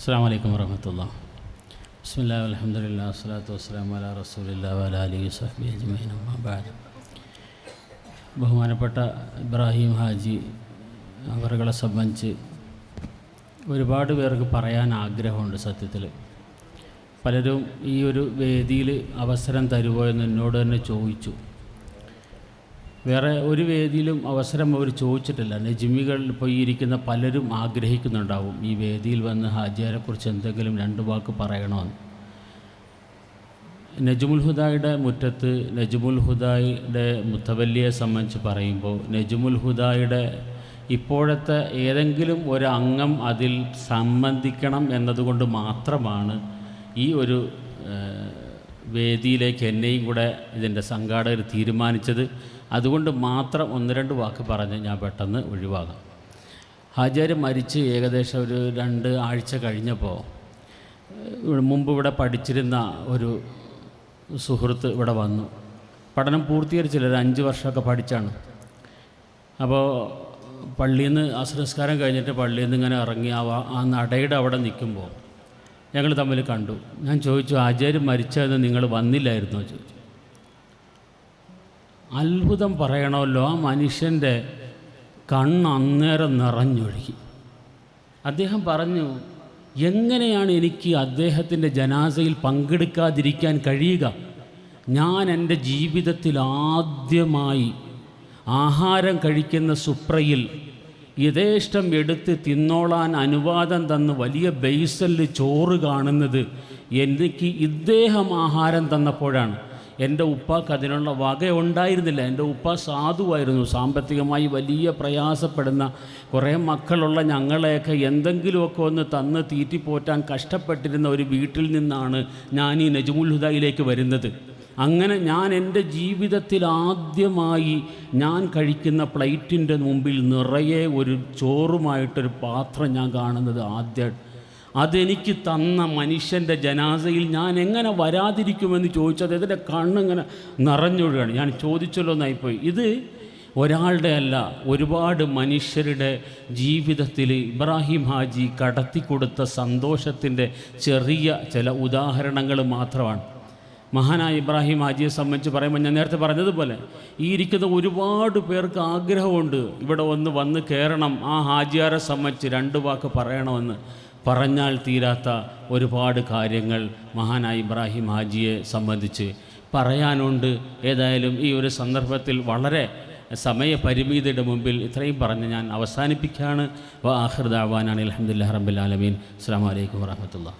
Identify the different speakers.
Speaker 1: അസ്സാം വലൈക്കും വർഹമത്തുള്ള ബിസ്മില്ലാ അലഹമുല്ലാ വസ്സലാത്തു വസ്സലാം അല റസൂലില്ലാ വല അലി സഹബി അജ്മൈൻ അമ്മാബാദ് ബഹുമാനപ്പെട്ട ഇബ്രാഹിം ഹാജി അവരുകളെ സംബന്ധിച്ച് ഒരുപാട് പേർക്ക് പറയാൻ ആഗ്രഹമുണ്ട് സത്യത്തിൽ പലരും ഈ ഒരു വേദിയിൽ അവസരം തരുമോ എന്ന് എന്നോട് തന്നെ ചോദിച്ചു. വേറെ ഒരു വേദിയിലും അവസരം അവർ ചോദിച്ചിട്ടില്ല. നജിമികൾ ഇപ്പോൾ ഈ ഇരിക്കുന്ന പലരും ആഗ്രഹിക്കുന്നുണ്ടാവും ഈ വേദിയിൽ വന്ന് ഹാജിയാരെക്കുറിച്ച് എന്തെങ്കിലും രണ്ട് വാക്ക് പറയണമെന്ന്. നജുമുൽ ഹുദായുടെ മുറ്റത്ത് നജുമുൽ ഹുദായുടെ മുത്തവല്ലിയെ സംബന്ധിച്ച് പറയുമ്പോൾ നജുമുൽ ഹുദായുടെ ഇപ്പോഴത്തെ ഏതെങ്കിലും ഒരു അംഗം അതിൽ സംബന്ധിക്കണം എന്നതുകൊണ്ട് മാത്രമാണ് ഈ ഒരു വേദിയിലേക്ക് എന്നെയും കൂടെ ഇതിന്റെ സംഘാടകർ തീരുമാനിച്ചത്. അതുകൊണ്ട് മാത്രം ഒന്ന് രണ്ട് വാക്ക് പറഞ്ഞ് ഞാൻ പെട്ടെന്ന് ഒഴിവാകാം. ഹാജിയാർ മരിച്ച് ഏകദേശം ഒരു രണ്ട് ആഴ്ച കഴിഞ്ഞപ്പോൾ മുമ്പ് ഇവിടെ പഠിച്ചിരുന്ന ഒരു സുഹൃത്ത് ഇവിടെ വന്നു. പഠനം പൂർത്തീകരിച്ചില്ല ഒരു അഞ്ച് വർഷമൊക്കെ പഠിച്ചാണ്. അപ്പോൾ പള്ളിയിൽ നിന്ന് അസ്രസ്കാരം കഴിഞ്ഞിട്ട് പള്ളിയിൽ നിന്ന് ഇങ്ങനെ ഇറങ്ങി ആ ആ നടയുടെ അവിടെ നിൽക്കുമ്പോൾ ഞങ്ങൾ തമ്മിൽ കണ്ടു. ഞാൻ ചോദിച്ചു ആചാര്യം മരിച്ചതെന്ന് നിങ്ങൾ വന്നില്ലായിരുന്നോ? ചോദിച്ചു. അത്ഭുതം പറയണമല്ലോ. ആ മനുഷ്യന്റെ കണ്ണ് അന്നേരം നിറഞ്ഞൊഴുകി. അദ്ദേഹം പറഞ്ഞു എങ്ങനെയാണ് എനിക്ക് അദ്ദേഹത്തിന്റെ ജനാസയിൽ പങ്കെടുക്കാതിരിക്കാൻ കഴിയുക? ഞാൻ എന്റെ ജീവിതത്തിൽ ആദ്യമായി ആഹാരം കഴിക്കുന്ന സുപ്രയിൽ യഥേഷ്ടം എടുത്ത് തിന്നോളാൻ അനുവാദം തന്ന് വലിയ ബേസലിൽ ചോറ് കാണുന്നത് എനിക്ക് ഇദ്ദേഹം ആഹാരം തന്നപ്പോഴാണ്. എന്റെ ഉപ്പാക്ക് അതിനുള്ള വക ഉണ്ടായിരുന്നില്ല എന്റെ ഉപ്പ സാധുവായിരുന്നു. സാമ്പത്തികമായി വലിയ പ്രയാസപ്പെടുന്ന കുറേ മക്കളുള്ള ഞങ്ങളെയൊക്കെ എന്തെങ്കിലുമൊക്കെ ഒന്ന് തന്ന് തീറ്റിപ്പോറ്റാൻ കഷ്ടപ്പെട്ടിരുന്ന ഒരു വീട്ടിൽ നിന്നാണ് ഞാൻ ഈ നജ്മുൽ ഹുദയിലേക്ക് വരുന്നത്. അങ്ങനെ ഞാൻ എന്റെ ജീവിതത്തിൽ ആദ്യമായി ഞാൻ കഴിക്കുന്ന പ്ലേറ്റിന്റെ മുമ്പിൽ നിറയെ ഒരു ചോറുമായിട്ടൊരു പാത്രം ഞാൻ കാണുന്നത് ആദ്യം അതെനിക്ക് തന്ന മനുഷ്യന്റെ ജനാസയിൽ ഞാൻ എങ്ങനെ വരാതിരിക്കുമെന്ന് ചോദിച്ചത് ഇതിന്റെ കണ്ണിങ്ങനെ നിറഞ്ഞൊഴുകയാണ്. ഞാൻ ചോദിച്ചല്ലോ എന്നായിപ്പോയി. ഇത് ഒരാളുടെ അല്ല ഒരുപാട് മനുഷ്യരുടെ ജീവിതത്തിൽ ഇബ്രാഹിം ഹാജി കടത്തിക്കൊടുത്ത സന്തോഷത്തിന്റെ ചെറിയ ചില ഉദാഹരണങ്ങൾ മാത്രമാണ്. മഹാനായ ഇബ്രാഹിം ഹാജിയെ സംബന്ധിച്ച് പറയുമ്പോൾ ഞാൻ നേരത്തെ പറഞ്ഞതുപോലെ ഈ ഇരിക്കുന്ന ഒരുപാട് പേർക്ക് ആഗ്രഹമുണ്ട് ഇവിടെ ഒന്ന് വന്ന് കയറണം ആ ഹാജിയാരെ സംബന്ധിച്ച് രണ്ട് വാക്ക് പറയണമെന്ന്. പറഞ്ഞാൽ തീരാത്ത ഒരുപാട് കാര്യങ്ങൾ മഹാനായ ഇബ്രാഹിം ഹാജിയെ സംബന്ധിച്ച് പറയാനുണ്ട്. ഏതായാലും ഈ ഒരു സന്ദർഭത്തിൽ വളരെ സമയപരിമിതിയുടെ മുമ്പിൽ ഇത്രയും പറഞ്ഞ് ഞാൻ അവസാനിപ്പിക്കുകയാണ്. ആഹൃദാവാനാണ് റബ്ബുൽ ആലമീൻ. അസ്സാം വലൈക്കും വാഹമത്തുള്ള